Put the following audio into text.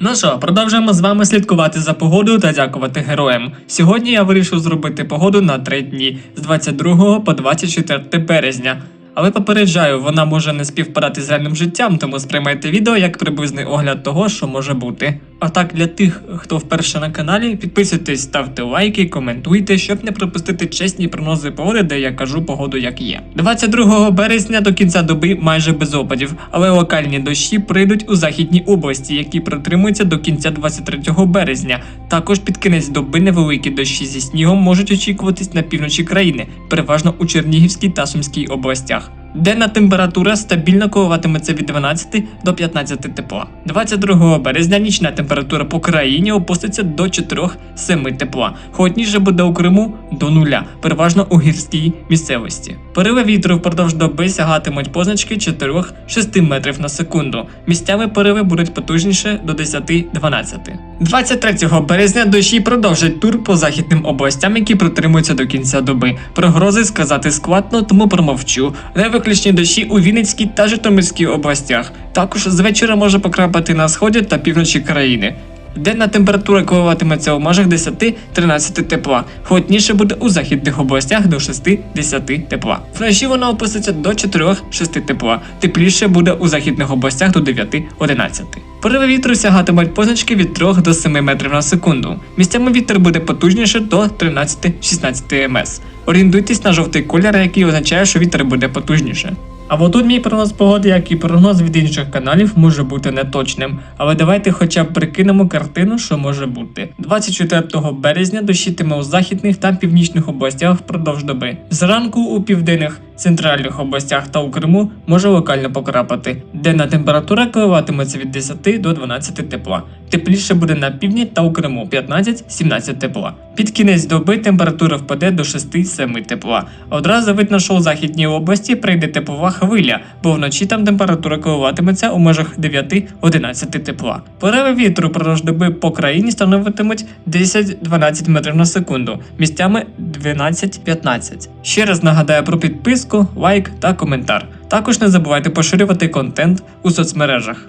Ну що, продовжуємо з вами слідкувати за погодою та дякувати героям. Сьогодні я вирішив зробити погоду на три дні з 22 по 24 березня. Але попереджаю, вона може не співпадати з реальним життям, тому сприймайте відео як приблизний огляд того, що може бути. А так, для тих, хто вперше на каналі, підписуйтесь, ставте лайки, коментуйте, щоб не пропустити чесні прогнози погоди, де я кажу погоду як є. 22 березня до кінця доби майже без опадів, але локальні дощі прийдуть у західній області, які протримуються до кінця 23 березня. Також під кінець доби невеликі дощі зі снігом можуть очікуватись на півночі країни, переважно у Чернігівській та Сумській областях. Денна температура стабільно коливатиметься від 12 до 15 тепла. 22 березня нічна температура по країні опуститься до 4-7 тепла. Холодніше буде у Криму до нуля, переважно у гірській місцевості. Пориви вітру впродовж доби сягатимуть позначки 4-6 метрів на секунду. Місцями пориви будуть потужніше до 10-12. 23 березня дощі продовжать тур по західним областям, які протримуються до кінця доби. Прогрози сказати складно, тому промовчу. Невиключні дощі у Вінницькій та Житомирській областях. Також з вечора може покрапати на сході та півночі країни. Денна температура коливатиметься у межах 10-13 тепла. Холодніше буде у західних областях до 6-10 тепла. Вночі вона опуститься до 4-6 тепла. Тепліше буде у західних областях до 9-11. Пориви вітру сягатимуть позначки від 3 до 7 метрів на секунду. Місцями вітер буде потужніше до 13-16 МС. Орієнтуйтесь на жовтий колір, який означає, що вітер буде потужніше. А тут мій прогноз погоди, як і прогноз від інших каналів, може бути неточним. Але давайте хоча б прикинемо картину, що може бути. 24 березня дощитиме у західних та північних областях впродовж доби. Зранку у південних центральних областях та у Криму може локально покрапати. Денна температура коливатиметься від 10 до 12 тепла. Тепліше буде на півдні та у Криму 15-17 тепла. Під кінець доби температура впаде до 6-7 тепла. Одразу видно, що у західній області прийде теплова хвиля, бо вночі там температура коливатиметься у межах 9-11 тепла. Пориви вітру продовж доби по країні становитимуть 10-12 метрів на секунду, місцями 12-15. Ще раз нагадаю про підписку, лайк та коментар. Також не забувайте поширювати контент у соцмережах.